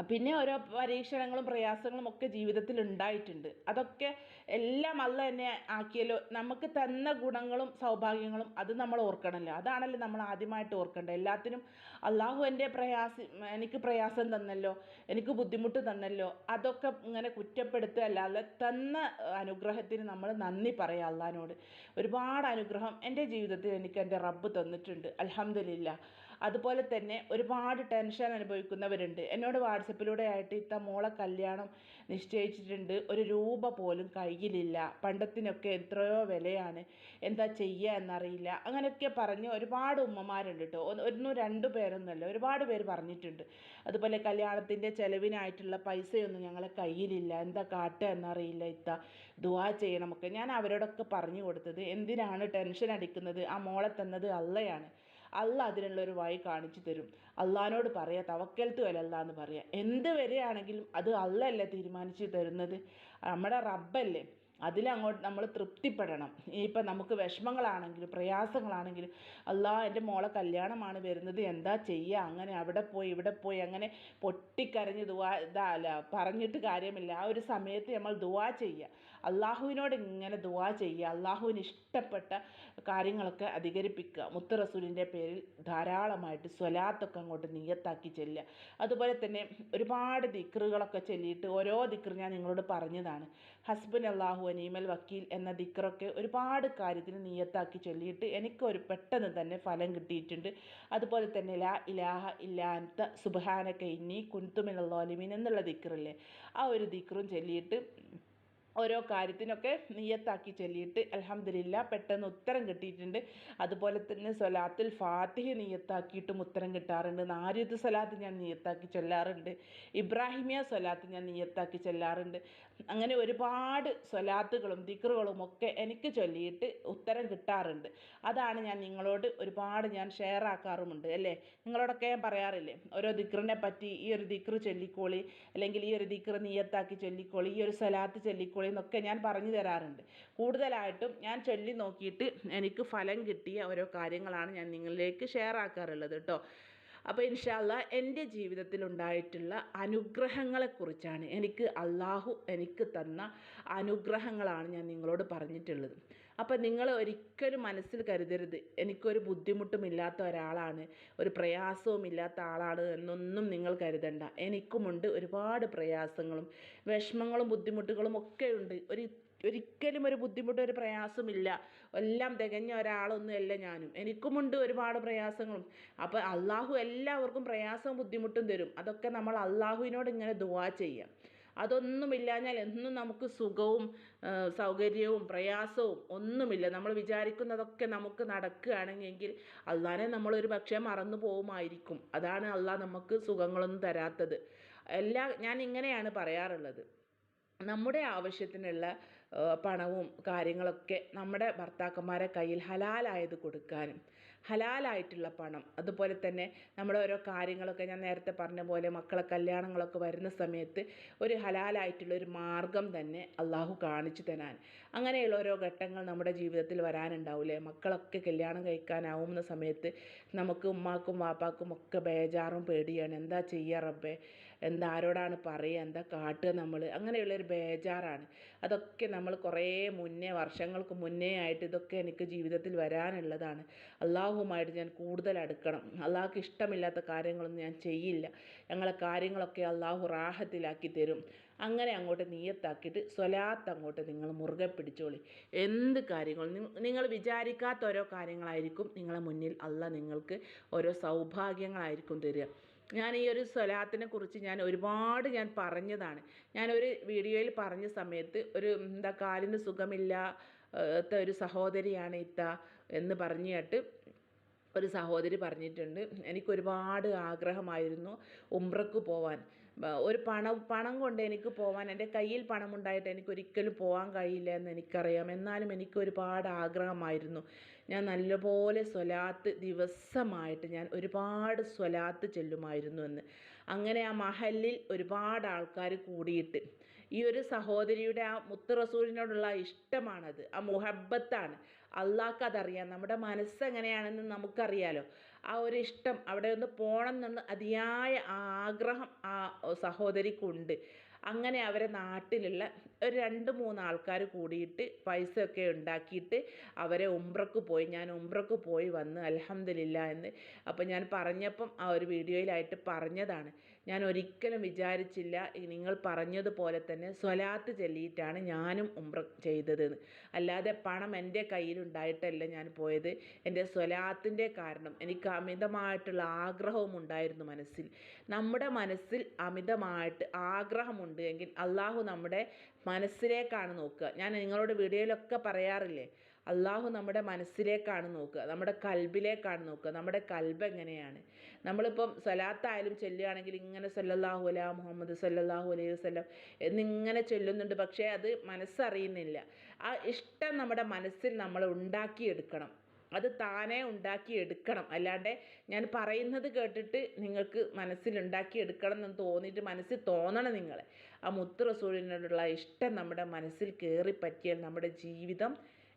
പിന്നെ ഓരോ പരീക്ഷണങ്ങളും പ്രയാസങ്ങളും ഒക്കെ ജീവിതത്തിൽ ഉണ്ടായിട്ടുണ്ട്. അതൊക്കെ എല്ലാം അല്ല തന്നെ ആക്കിയല്ലോ. നമുക്ക് തന്ന ഗുണങ്ങളും സൗഭാഗ്യങ്ങളും അത് നമ്മൾ ഓർക്കണമല്ലോ അതാണല്ലോ നമ്മൾ ആദ്യമായിട്ട് ഓർക്കേണ്ടത് എല്ലാത്തിനും അള്ളാഹു എന്റെ പ്രയാസം എനിക്ക് പ്രയാസം തന്നല്ലോ. എനിക്ക് ബുദ്ധിമുട്ട് തന്നല്ലോ. അതൊക്കെ ഇങ്ങനെ കുറ്റപ്പെടുത്തുക അല്ലാതെ തന്ന അനുഗ്രഹത്തിന് നമ്മൾ നന്ദി പറയാം അള്ളഹാനോട്. ഒരുപാട് അനുഗ്രഹം എന്റെ ജീവിതത്തിൽ എനിക്ക് എന്റെ റബ്ബ് തന്നിട്ടുണ്ട്. അലഹമില്ല അതുപോലെ തന്നെ ഒരുപാട് ടെൻഷൻ അനുഭവിക്കുന്നവരുണ്ട്. എന്നോട് വാട്സപ്പിലൂടെ ആയിട്ട് ഇത്ത മോളെ കല്യാണം നിശ്ചയിച്ചിട്ടുണ്ട്. ഒരു രൂപ പോലും കയ്യിലില്ല. പണ്ടത്തിനൊക്കെ എത്രയോ വിലയാണ്. എന്താ ചെയ്യുക എന്നറിയില്ല. അങ്ങനെയൊക്കെ പറഞ്ഞ് ഒരുപാട് ഉമ്മമാരുണ്ട് കേട്ടോ. ഒന്നും രണ്ടു പേരൊന്നുമല്ല. ഒരുപാട് പേര് പറഞ്ഞിട്ടുണ്ട്. അതുപോലെ കല്യാണത്തിന്റെ ചിലവിനായിട്ടുള്ള പൈസയൊന്നും ഞങ്ങളെ കയ്യിലില്ല. എന്താ കാട്ടുക എന്നറിയില്ല ഇത്ത. ദുവാ ചെയ്യണമൊക്കെ ഞാൻ അവരോടൊക്കെ പറഞ്ഞു കൊടുത്തത്. എന്തിനാണ് ടെൻഷൻ അടിക്കുന്നത്? ആ മോളെ തന്നത് അള്ളയാണ്. അല്ല അതിനുള്ളൊരു വഴി കാണിച്ചു തരും. അള്ളഹാനോട് പറയാ തവക്കൽത്ത് വരല്ല എന്ന് പറയാം. എന്ത് വരെയാണെങ്കിലും അത് അല്ലല്ലേ തീരുമാനിച്ചു തരുന്നത്? നമ്മുടെ റബ്ബല്ലേ. അതിലങ്ങോട്ട് നമ്മൾ തൃപ്തിപ്പെടണം. ഇപ്പം നമുക്ക് വിഷമങ്ങളാണെങ്കിലും പ്രയാസങ്ങളാണെങ്കിലും അല്ലാ എന്റെ മോളെ കല്യാണമാണ് വരുന്നത്. എന്താ ചെയ്യുക അങ്ങനെ അവിടെ പോയി ഇവിടെ പോയി അങ്ങനെ പൊട്ടിക്കരഞ്ഞ് ദുവാ ഇതാ അല്ല പറഞ്ഞിട്ട് കാര്യമില്ല. ആ ഒരു സമയത്ത് നമ്മൾ ദുവാ ചെയ്യുക അള്ളാഹുവിനോട് ഇങ്ങനെ ദുവാ ചെയ്യുക അള്ളാഹുവിന് ഇഷ്ടപ്പെട്ട കാര്യങ്ങളൊക്കെ അധികരിപ്പിക്കുക മുത്ത് റസൂലിന്റെ പേരിൽ ധാരാളമായിട്ട് സ്വലാത്തൊക്കെ അങ്ങോട്ട് നീയത്താക്കി ചെല്ലുക. അതുപോലെ തന്നെ ഒരുപാട് ദിക്റുകളൊക്കെ ചൊല്ലിയിട്ട് ഓരോ ദിക്ർ ഞാൻ നിങ്ങളോട് പറഞ്ഞതാണ്. ഹസ്ബൻ അള്ളാഹു അനീമൽ വക്കീൽ എന്ന ദിക്റൊക്കെ ഒരുപാട് കാര്യത്തിന് നീയത്താക്കി ചൊല്ലിയിട്ട് എനിക്ക് ഒരു പെട്ടെന്ന് തന്നെ ഫലം കിട്ടിയിട്ടുണ്ട്. അതുപോലെ തന്നെ ലാ ഇലാഹ ഇല്ലാത്ത സുബഹാനക്ക കുന്തുമിനുള്ള ഒലിമീൻ എന്നുള്ള ദിക്റില്ലേ ആ ഒരു ദിക്റും ചൊല്ലിയിട്ട് ഓരോ കാര്യത്തിനൊക്കെ നിയത്താക്കി ചൊല്ലിയിട്ട് അലഹമ്മദില്ല പെട്ടെന്ന് ഉത്തരം കിട്ടിയിട്ടുണ്ട്. അതുപോലെ തന്നെ സ്വലാത്തുൽ ഫാത്തിഹ നിയത്താക്കിയിട്ടും ഉത്തരം കിട്ടാറുണ്ട്. നാരിയത്ത് സ്വലാത്ത് ഞാൻ നിയത്താക്കി ചൊല്ലാറുണ്ട്. ഇബ്രാഹിമിയ സ്വലാത്ത് ഞാൻ നിയത്താക്കി ചൊല്ലാറുണ്ട്. അങ്ങനെ ഒരുപാട് സ്വലാത്തുകളും ദിക്റുകളും ഒക്കെ എനിക്ക് ചൊല്ലിയിട്ട് ഉത്തരം കിട്ടാറുണ്ട്. അതാണ് ഞാൻ നിങ്ങളോട് ഒരുപാട് ഞാൻ ഷെയർ ആക്കാറുമുണ്ട് അല്ലേ? നിങ്ങളോടൊക്കെ ഞാൻ പറയാറില്ലേ ഓരോ ദിക്റിനെ പറ്റി ഈ ഒരു ദിക്റ് ചൊല്ലിക്കോളി അല്ലെങ്കിൽ ഈ ഒരു ദിക്റ് നീയത്താക്കി ചൊല്ലിക്കോളി ഈ ഒരു സ്വലാത്ത് ചൊല്ലിക്കോളി എന്നൊക്കെ ഞാൻ പറഞ്ഞു തരാറുണ്ട്. കൂടുതലായിട്ടും ഞാൻ ചൊല്ലി നോക്കിയിട്ട് എനിക്ക് ഫലം കിട്ടിയ ഓരോ കാര്യങ്ങളാണ് ഞാൻ നിങ്ങളിലേക്ക് ഷെയർ ആക്കാറുള്ളത് കേട്ടോ അപ്പോൾ ഇൻഷാല്ല എന്റെ ജീവിതത്തിൽ ജീവിതത്തിലുണ്ടായിട്ടുള്ള അനുഗ്രഹങ്ങളെക്കുറിച്ചാണ് എനിക്ക് അള്ളാഹു എനിക്ക് തന്ന അനുഗ്രഹങ്ങളാണ് ഞാൻ നിങ്ങളോട് പറഞ്ഞിട്ടുള്ളത്. അപ്പോൾ നിങ്ങൾ ഒരിക്കലും മനസ്സിൽ കരുതരുത്. എനിക്കൊരു ബുദ്ധിമുട്ടുമില്ലാത്ത ഒരാളാണ് ഒരു പ്രയാസവും ഇല്ലാത്ത ആളാണ് എന്നൊന്നും നിങ്ങൾ കരുതണ്ട. എനിക്കുമുണ്ട് ഒരുപാട് പ്രയാസങ്ങളും വിഷമങ്ങളും ബുദ്ധിമുട്ടുകളും ഒക്കെ ഉണ്ട്. ഒരു ഒരിക്കലും ഒരു ബുദ്ധിമുട്ടും ഒരു പ്രയാസമില്ല എല്ലാം തികഞ്ഞ ഒരാളൊന്നുമല്ല ഞാനും. എനിക്കുമുണ്ട് ഒരുപാട് പ്രയാസങ്ങളും. അപ്പോൾ അള്ളാഹു എല്ലാവർക്കും പ്രയാസവും ബുദ്ധിമുട്ടും തരും. അതൊക്കെ നമ്മൾ അള്ളാഹുവിനോട് ഇങ്ങനെ ദുവാ ചെയ്യാം. അതൊന്നുമില്ലാഞ്ഞാൽ എന്നും നമുക്ക് സുഖവും സൗകര്യവും പ്രയാസവും ഒന്നുമില്ല. നമ്മൾ വിചാരിക്കുന്നതൊക്കെ നമുക്ക് നടക്കുകയാണെങ്കിൽ അള്ളാനെ നമ്മളൊരു പക്ഷേ മറന്നു പോകുമായിരിക്കും. അതാണ് അള്ളാഹ് നമുക്ക് സുഖങ്ങളൊന്നും തരാത്തത്. എല്ലാ ഞാൻ ഇങ്ങനെയാണ് പറയാറുള്ളത്. നമ്മുടെ ആവശ്യത്തിനുള്ള പണവും കാര്യങ്ങളൊക്കെ നമ്മുടെ ഭർത്താക്കന്മാരെ കയ്യിൽ ഹലാലായത് കൊടുക്കാനും ഹലാലായിട്ടുള്ള പണം. അതുപോലെ തന്നെ നമ്മുടെ ഓരോ കാര്യങ്ങളൊക്കെ ഞാൻ നേരത്തെ പറഞ്ഞ പോലെ മക്കളെ കല്യാണങ്ങളൊക്കെ വരുന്ന സമയത്ത് ഒരു ഹലാലായിട്ടുള്ള ഒരു മാർഗം തന്നെ അള്ളാഹു കാണിച്ചു തരാൻ. അങ്ങനെയുള്ള ഓരോ ഘട്ടങ്ങൾ നമ്മുടെ ജീവിതത്തിൽ വരാനുണ്ടാവില്ലേ മക്കളൊക്കെ കല്യാണം കഴിക്കാനാവുന്ന സമയത്ത് നമുക്ക് ഉമ്മാക്കും വാപ്പാക്കും ഒക്കെ ബേജാറും പേടിയാണ്. എന്താ ചെയ്യുക റബ്ബേ? എന്താ ആരോടാണ് പറയുക എന്താ കാട്ടുക നമ്മൾ അങ്ങനെയുള്ളൊരു ബേജാറാണ്. അതൊക്കെ നമ്മൾ കുറേ മുന്നേ വർഷങ്ങൾക്ക് മുന്നേ ആയിട്ട് ഇതൊക്കെ എനിക്ക് ജീവിതത്തിൽ വരാനുള്ളതാണ്. അള്ളാഹുമായിട്ട് ഞാൻ കൂടുതൽ അടുക്കണം. അള്ളാഹുക്ക് ഇഷ്ടമില്ലാത്ത കാര്യങ്ങളൊന്നും ഞാൻ ചെയ്യില്ല. ഞങ്ങളെ കാര്യങ്ങളൊക്കെ അള്ളാഹു റാഹത്തിലാക്കി തരും. അങ്ങനെ അങ്ങോട്ട് നീയത്താക്കിയിട്ട് സ്വലാത്ത് അങ്ങോട്ട് നിങ്ങൾ മുറുകെ പിടിച്ചോളി. എന്ത് കാര്യങ്ങളും നിങ്ങൾ വിചാരിക്കാത്ത ഓരോ കാര്യങ്ങളായിരിക്കും നിങ്ങളെ മുന്നിൽ അല്ല നിങ്ങൾക്ക് ഓരോ സൗഭാഗ്യങ്ങളായിരിക്കും തരിക. ഞാൻ ഈ ഒരു സ്വലാത്തിനെ കുറിച്ച് ഞാൻ ഒരുപാട് ഞാൻ പറഞ്ഞതാണ്. ഞാനൊരു വീഡിയോയിൽ പറഞ്ഞ സമയത്ത് ഒരു എന്താ കാലിന് സുഖമില്ല ഒരു സഹോദരിയാണ് ഇത്ത എന്ന് പറഞ്ഞിട്ട് ഒരു സഹോദരി പറഞ്ഞിട്ടുണ്ട്. എനിക്ക് ഒരുപാട് ആഗ്രഹമായിരുന്നു ഉംറക്ക് പോവാൻ. ഒരു പണം പണം കൊണ്ട് എനിക്ക് പോവാൻ എന്റെ കയ്യിൽ പണമുണ്ടായിട്ട് എനിക്ക് ഒരിക്കലും പോകാൻ കഴിയില്ല എന്ന് എനിക്കറിയാം. എന്നാലും എനിക്ക് ഒരുപാട് ആഗ്രഹമായിരുന്നു. ഞാൻ നല്ലപോലെ സ്വലാത്ത് ദിവസമായിട്ട് ഞാൻ ഒരുപാട് സ്വലാത്ത് ചെല്ലുമായിരുന്നു എന്ന്. അങ്ങനെ ആ മഹലിൽ ഒരുപാട് ആൾക്കാർ കൂടിയിട്ട് ഈ ഒരു സഹോദരിയുടെ ആ മുത്ത് റസൂലിനോടുള്ള ഇഷ്ടമാണത്. ആ മുഹബത്താണ്. അള്ളാഹ്ക്ക് അതറിയാം. നമ്മുടെ മനസ്സ് എങ്ങനെയാണെന്ന് നമുക്കറിയാലോ. ആ ഒരു ഇഷ്ടം അവിടെ ഒന്ന് പോകണം എന്നുള്ള അതിയായ ആഗ്രഹം ആ സഹോദരിക്കുണ്ട്. അങ്ങനെ അവരെ നാട്ടിലുള്ള ഒരു രണ്ട് മൂന്ന് ആൾക്കാർ കൂടിയിട്ട് പൈസയൊക്കെ ഉണ്ടാക്കിയിട്ട് അവരെ ഉംറക്ക് പോയി. ഞാൻ ഉംറക്ക് പോയി വന്ന് അലഹമ്മദില്ല എന്ന്. അപ്പോൾ ഞാൻ പറഞ്ഞപ്പം ആ ഒരു വീഡിയോയിലായിട്ട് പറഞ്ഞതാണ്. ഞാൻ ഒരിക്കലും വിചാരിച്ചില്ല നിങ്ങൾ പറഞ്ഞതുപോലെ തന്നെ സ്വലാത്ത് ചൊല്ലിയിട്ടാണ് ഞാനും ഉംറ ചെയ്തത് അല്ലാതെ പണം എന്റെ കയ്യിലുണ്ടായിട്ടല്ല ഞാൻ പോയത്. എന്റെ സ്വലാത്തിന്റെ കാരണം എനിക്ക് അമിതമായിട്ടുള്ള ആഗ്രഹവും ഉണ്ടായിരുന്നു മനസ്സിൽ. നമ്മുടെ മനസ്സിൽ അമിതമായിട്ട് ആഗ്രഹമുണ്ട് എങ്കിൽ അള്ളാഹു നമ്മുടെ മനസ്സിലേക്കാണ് നോക്കുക. ഞാൻ നിങ്ങളോട് വീഡിയോയിലൊക്കെ പറയാറില്ലേ അള്ളാഹു നമ്മുടെ മനസ്സിലേക്കാണ് നോക്കുക നമ്മുടെ കൽബിലേക്കാണ് നോക്കുക. നമ്മുടെ കൽബ് എങ്ങനെയാണ്? നമ്മളിപ്പം സ്വലാത്തായാലും ചൊല്ലുകയാണെങ്കിൽ ഇങ്ങനെ സല്ലല്ലാഹു അല മുഹമ്മദ് സല്ലല്ലാഹു അലൈഹി വസ്ലം എന്നിങ്ങനെ ചൊല്ലുന്നുണ്ട്. പക്ഷേ അത് മനസ്സറിയുന്നില്ല. ആ ഇഷ്ടം നമ്മുടെ മനസ്സിൽ നമ്മൾ ഉണ്ടാക്കിയെടുക്കണം. അത് താനേ ഉണ്ടാക്കിയെടുക്കണം. അല്ലാണ്ട് ഞാൻ പറയുന്നത് കേട്ടിട്ട് നിങ്ങൾക്ക് മനസ്സിലുണ്ടാക്കിയെടുക്കണം എന്ന് തോന്നിയിട്ട് മനസ്സിൽ തോന്നണം നിങ്ങൾ ആ മുത്ത് റസൂലിനോടുള്ള ഇഷ്ടം നമ്മുടെ മനസ്സിൽ കയറി പറ്റിയാൽ നമ്മുടെ ജീവിതം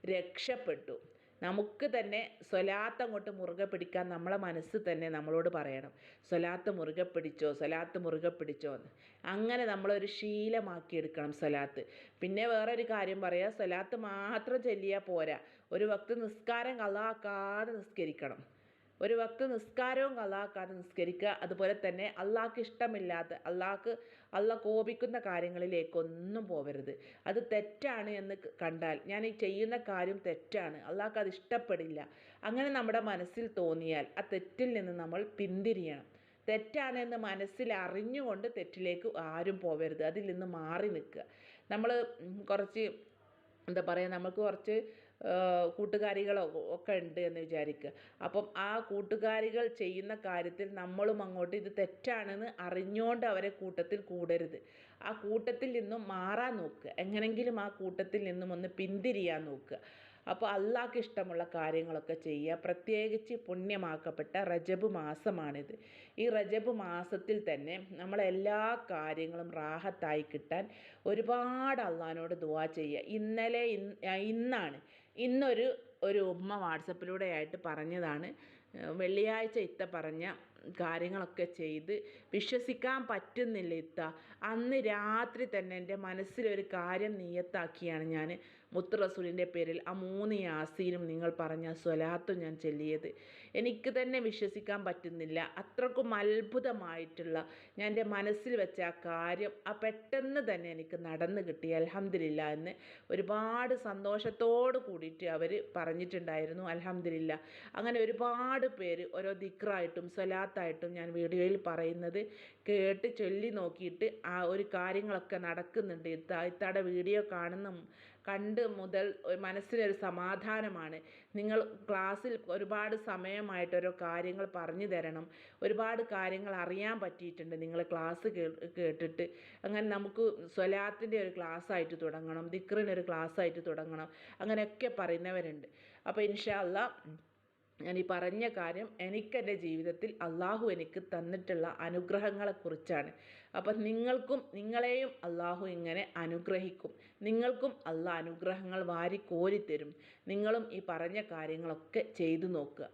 രക്ഷപ്പെട്ടു. നമുക്ക് തന്നെ സ്വലാത്ത് അങ്ങോട്ട് മുറുകെ പിടിക്കാൻ നമ്മളെ മനസ്സ് തന്നെ നമ്മളോട് പറയണം. സ്വലാത്ത് മുറുകെ പിടിച്ചോ സ്വലാത്ത് മുറുകെ പിടിച്ചോ എന്ന്. അങ്ങനെ നമ്മളൊരു ശീലമാക്കി എടുക്കണം സ്വലാത്ത്. പിന്നെ വേറൊരു കാര്യം പറയാം സ്വലാത്ത് മാത്രം ചൊല്ലിയാൽ പോരാ. ഒരു വക്ത് നിസ്കാരം കലാക്കാതെ നിസ്കരിക്കണം. ഒരു വക്ത് നിസ്കാരവും അള്ളാഹ്ക്കാണ് നിസ്കരിക്കുക. അതുപോലെ തന്നെ അള്ളാഹ്ക്ക് ഇഷ്ടമില്ലാത്ത അള്ളാഹ്ക്ക് അള്ള കോപിക്കുന്ന കാര്യങ്ങളിലേക്കൊന്നും പോവരുത്. അത് തെറ്റാണ് എന്ന് കണ്ടാൽ ഞാൻ ഈ ചെയ്യുന്ന കാര്യം തെറ്റാണ്. അള്ളാഹ്ക്ക് അത് ഇഷ്ടപ്പെടില്ല. അങ്ങനെ നമ്മുടെ മനസ്സിൽ തോന്നിയാൽ ആ തെറ്റിൽ നിന്ന് നമ്മൾ പിന്തിരിയണം. തെറ്റാണെന്ന് മനസ്സിൽ അറിഞ്ഞുകൊണ്ട് തെറ്റിലേക്ക് ആരും പോവരുത്. അതിൽ നിന്ന് മാറി നിൽക്കുക. നമ്മൾ കുറച്ച് എന്താ പറയുക നമുക്ക് കുറച്ച് കൂട്ടുകാരികളോ ഒക്കെ ഉണ്ട് എന്ന് വിചാരിക്കുക. അപ്പം ആ കൂട്ടുകാരികൾ ചെയ്യുന്ന കാര്യത്തിൽ നമ്മളും അങ്ങോട്ട് ഇത് തെറ്റാണെന്ന് അറിഞ്ഞുകൊണ്ട് അവരെ കൂട്ടത്തിൽ കൂടരുത്. ആ കൂട്ടത്തിൽ നിന്നും മാറാൻ നോക്കുക. എങ്ങനെങ്കിലും ആ കൂട്ടത്തിൽ നിന്നും ഒന്ന് പിന്തിരിയാൻ നോക്കുക. അപ്പോൾ അള്ളാഹ്ക്ക് ഇഷ്ടമുള്ള കാര്യങ്ങളൊക്കെ ചെയ്യുക. പ്രത്യേകിച്ച് പുണ്യമാക്കപ്പെട്ട റജബ് മാസമാണിത്. ഈ റജബ് മാസത്തിൽ തന്നെ നമ്മളെല്ലാ കാര്യങ്ങളും റാഹത്തായി കിട്ടാൻ ഒരുപാട് അള്ളഹാനോട് ദുവാ ചെയ്യുക. ഇന്നലെ ഇന്നാണ് ഇന്നൊരു ഒരു ഉമ്മ വാട്സപ്പിലൂടെ ആയിട്ട് പറഞ്ഞതാണ് വെള്ളിയാഴ്ച ഇത്ത പറഞ്ഞ കാര്യങ്ങളൊക്കെ ചെയ്ത് വിശ്വസിക്കാൻ പറ്റുന്നില്ല ഇത്ത. അന്ന് രാത്രി തന്നെ എന്റെ മനസ്സിലൊരു കാര്യം നിയത്താക്കിയാണ് ഞാൻ മുത്ത് റസൂലിന്റെ പേരിൽ ആ മൂന്ന് യാസീനും നിങ്ങൾ പറഞ്ഞ സ്വലാത്തും ഞാൻ ചൊല്ലിയത്. എനിക്ക് തന്നെ വിശ്വസിക്കാൻ പറ്റുന്നില്ല. അത്രക്കും അത്ഭുതമായിട്ടുള്ള ഞാൻ എന്റെ മനസ്സിൽ വെച്ച ആ കാര്യം ആ പെട്ടെന്ന് തന്നെ എനിക്ക് നടന്നു കിട്ടി. അലഹമില്ല എന്ന് ഒരുപാട് സന്തോഷത്തോട് കൂടിയിട്ട് അവർ പറഞ്ഞിട്ടുണ്ടായിരുന്നു. അലഹമില്ല അങ്ങനെ ഒരുപാട് പേര് ഓരോ ദിക്റായിട്ടും സ്വലാത്തായിട്ടും ഞാൻ വീഡിയോയിൽ പറയുന്നത് കേട്ട് ചൊല്ലി നോക്കിയിട്ട് ആ ഒരു കാര്യങ്ങളൊക്കെ നടക്കുന്നുണ്ട്. ഇത്ത ഇത്തയുടെ വീഡിയോ കാണുന്ന കണ്ട് മുതൽ മനസ്സിനൊരു സമാധാനമാണ്. നിങ്ങൾ ക്ലാസ്സിൽ ഒരുപാട് സമയമായിട്ട് ഓരോ കാര്യങ്ങൾ പറഞ്ഞു തരണം. ഒരുപാട് കാര്യങ്ങൾ അറിയാൻ പറ്റിയിട്ടുണ്ട്. നിങ്ങൾ ക്ലാസ് കേട്ടിട്ട്. അങ്ങനെ നമുക്ക് സ്വലാത്തിന്റെ ഒരു ക്ലാസ് ആയിട്ട് തുടങ്ങണം. ദിക്റിനൊരു ക്ലാസ് ആയിട്ട് തുടങ്ങണം. അങ്ങനെയൊക്കെ പറയുന്നവരുണ്ട്. അപ്പോൾ ഇൻഷാ അല്ലാ ഞാൻ ഈ പറഞ്ഞ കാര്യം എനിക്കെന്റെ ജീവിതത്തിൽ അള്ളാഹു എനിക്ക് തന്നിട്ടുള്ള അനുഗ്രഹങ്ങളെക്കുറിച്ചാണ്. അപ്പം നിങ്ങൾക്കും നിങ്ങളെയും അള്ളാഹു ഇങ്ങനെ അനുഗ്രഹിക്കും. നിങ്ങൾക്കും അള്ളാഹ് അനുഗ്രഹങ്ങൾ വാരി കോരിത്തരും നിങ്ങളും ഈ പറഞ്ഞ കാര്യങ്ങളൊക്കെ ചെയ്തു നോക്കുക.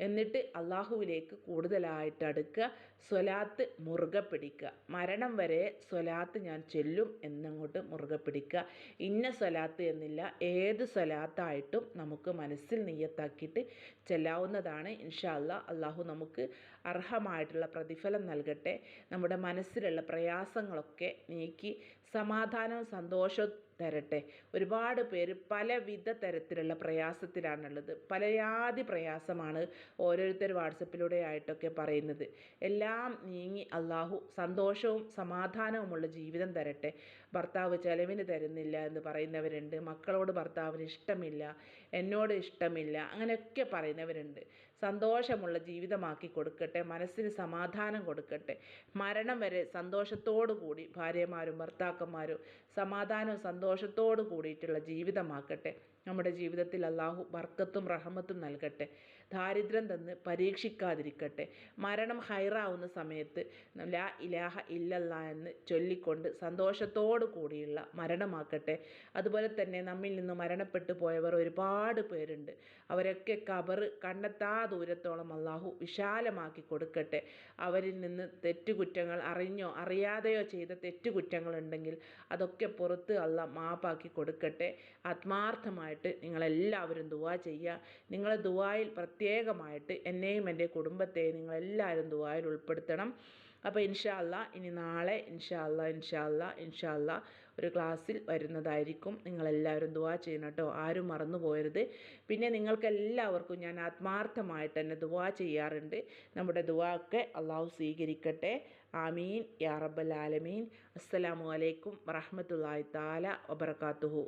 എന്നിട്ട് അള്ളാഹുവിലേക്ക് കൂടുതലായിട്ട് അടുക്കുക. സ്വലാത്ത് മുറുകെ പിടിക്കുക. മരണം വരെ സ്വലാത്ത് ഞാൻ ചെല്ലും എന്നങ്ങോട്ട് മുറുകെ പിടിക്കുക. ഇന്ന സ്വലാത്ത് എന്നില്ല ഏത് സ്വലാത്തായിട്ടും നമുക്ക് മനസ്സിൽ നെയ്യത്താക്കിയിട്ട് ചെല്ലാവുന്നതാണ്. ഇൻഷാ അല്ല അള്ളാഹു നമുക്ക് അർഹമായിട്ടുള്ള പ്രതിഫലം നൽകട്ടെ. നമ്മുടെ മനസ്സിലുള്ള പ്രയാസങ്ങളൊക്കെ നീക്കി സമാധാനവും സന്തോഷവും തരട്ടെ. ഒരുപാട് പേര് പലവിധ തരത്തിലുള്ള പ്രയാസത്തിലാണുള്ളത്. പലയാതി പ്രയാസമാണ് ഓരോരുത്തർ വാട്സപ്പിലൂടെ ആയിട്ടൊക്കെ പറയുന്നത്. എല്ലാം നീങ്ങി അള്ളാഹു സന്തോഷവും സമാധാനവുമുള്ള ജീവിതം തരട്ടെ. ഭർത്താവ് ചെലവിന് തരുന്നില്ല എന്ന് പറയുന്നവരുണ്ട്. മക്കളോട് ഭർത്താവിന് ഇഷ്ടമില്ല എന്നോട് ഇഷ്ടമില്ല അങ്ങനെയൊക്കെ പറയുന്നവരുണ്ട്. സന്തോഷമുള്ള ജീവിതമാക്കി കൊടുക്കട്ടെ മനസ്സിന് സമാധാനം കൊടുക്കട്ടെ. മരണം വരെ സന്തോഷത്തോടു കൂടി ഭാര്യമാരും ഭർത്താക്കന്മാരും സമാധാനവും സന്തോഷത്തോടു കൂടിയിട്ടുള്ള ജീവിതമാക്കട്ടെ. നമ്മുടെ ജീവിതത്തിൽ അള്ളാഹു ബർക്കത്തും റഹമത്തും നൽകട്ടെ. ദാരിദ്ര്യം തന്ന് പരീക്ഷിക്കാതിരിക്കട്ടെ. മരണം ഹൈറാവുന്ന സമയത്ത് ലാ ഇലാഹ ഇല്ലല്ല എന്ന് ചൊല്ലിക്കൊണ്ട് സന്തോഷത്തോടു കൂടിയുള്ള മരണമാക്കട്ടെ. അതുപോലെ തന്നെ നമ്മിൽ നിന്ന് മരണപ്പെട്ടു പോയവർ ഒരുപാട് പേരുണ്ട്. അവരൊക്കെ കബർ കണ്ടെത്താ ദൂരത്തോളം അള്ളാഹു വിശാലമാക്കി കൊടുക്കട്ടെ. അവരിൽ നിന്ന് തെറ്റുകുറ്റങ്ങൾ അറിഞ്ഞോ അറിയാതെയോ ചെയ്ത തെറ്റുകുറ്റങ്ങൾ ഉണ്ടെങ്കിൽ അതൊക്കെ പുറത്ത് അല്ല മാപ്പാക്കി കൊടുക്കട്ടെ. ആത്മാർത്ഥമായിട്ട് നിങ്ങളെല്ലാവരും ദുവാ ചെയ്യുക. നിങ്ങളെ ദുവായിൽ പ്രത്യേകമായിട്ട് എന്നെയും എന്റെ കുടുംബത്തെയും നിങ്ങളെല്ലാവരും ദുബായിൽ ഉൾപ്പെടുത്തണം. അപ്പോൾ ഇൻഷാ അല്ല ഇനി നാളെ ഇൻഷാ ഇൻഷാല്ല ഇൻഷാ അല്ല ഇൻഷാ അല്ല ഒരു ക്ലാസ്സിൽ വരുന്നതായിരിക്കും. നിങ്ങളെല്ലാവരും ദുവാ ചെയ്യണം കേട്ടോ. ആരും മറന്നു പോകരുത്. പിന്നെ നിങ്ങൾക്കെല്ലാവർക്കും ഞാൻ ആത്മാർത്ഥമായിട്ട് തന്നെ ദുവാ ചെയ്യാറുണ്ട്. നമ്മുടെ ദുവാ ഒക്കെ അള്ളാഹു സ്വീകരിക്കട്ടെ. ആമീൻ. യാ ആലമീൻ. അസ്സലാമു അലൈക്കും വറഹ്മത്തുള്ളാഹി താല വബറകാതുഹു.